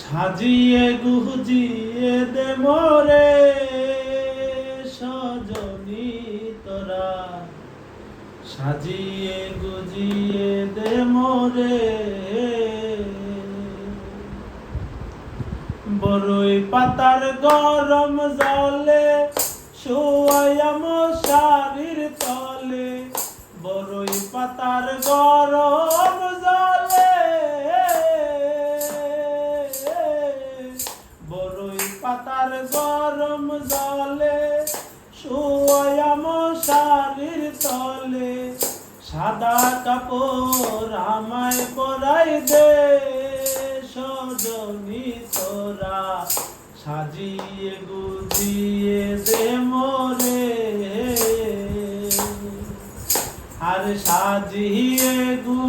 সাজিয়ে গুজিয়ে দে মোরে সজনী তোরা। সাজিয়ে গুজিয়ে দে মোরে বড়ই পাতার গরম জলে শোয়াম শাড়ির তলে। বড়ই পাতার গরম পাতার গরম জলে শোয়াম শাড়ির তলে সাদা কাপড় আমায় পরাই দে, সজনী তোরা। সাজিয়ে গুজিয়ে দে মোরে। আর সাজিয়ে গুজিয়ে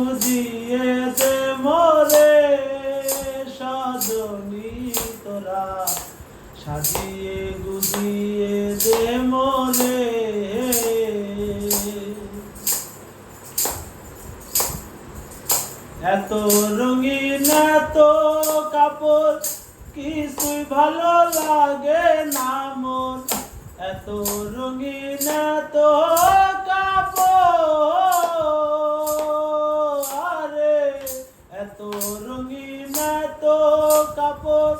সাজিয়ে গুজিয়ে দে মনে। এত রঙিন, এত কাপড়, কিছুই ভালো লাগে না মোর এত রঙিন, এত কাপড় এত রঙিন, এত কাপড়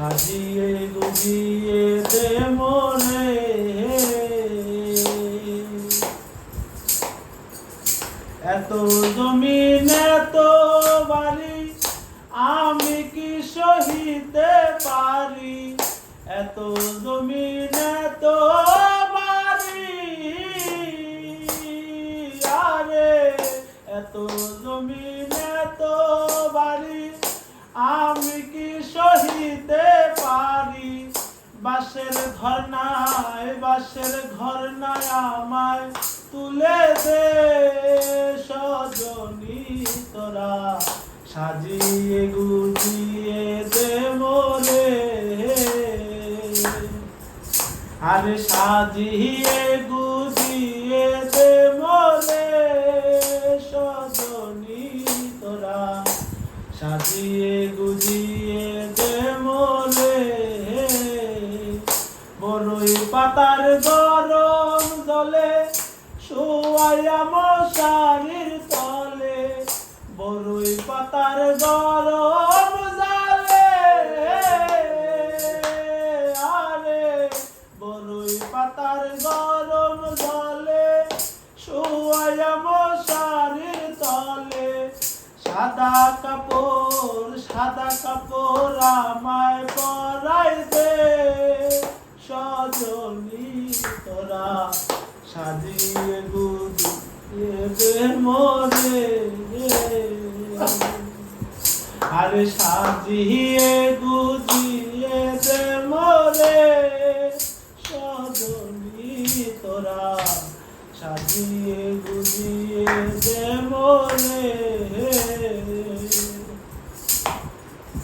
সাজিয়ে গুজিয়ে দে মোরে এত জমিন, এত বাড়ি, আমি কি সহিতে পারি? এত জমিন, এত বাড়ি, আরে এত জমিন, এত বাড়ি, আমি বাসের ঘর নাই বাসের ঘর নাই আমায় তুলে দে সজনী তোরা। সাজিয়ে গুজিয়ে দে মোরে আরে সাজিয়ে পাতার গরম জলে, শোয়াইয়া মশারির তলে বড়ই পাতার গরম জলে। আরে বড়ই পাতার গরম জলে, শোয়াইয়া মশারির তলে, সাদা কাপড় সাদা কাপড় মোরে আরে সাজিয়ে গুজিয়ে দে মরে সজনী তোরা। সাজিয়ে গুজিয়ে দে মোরে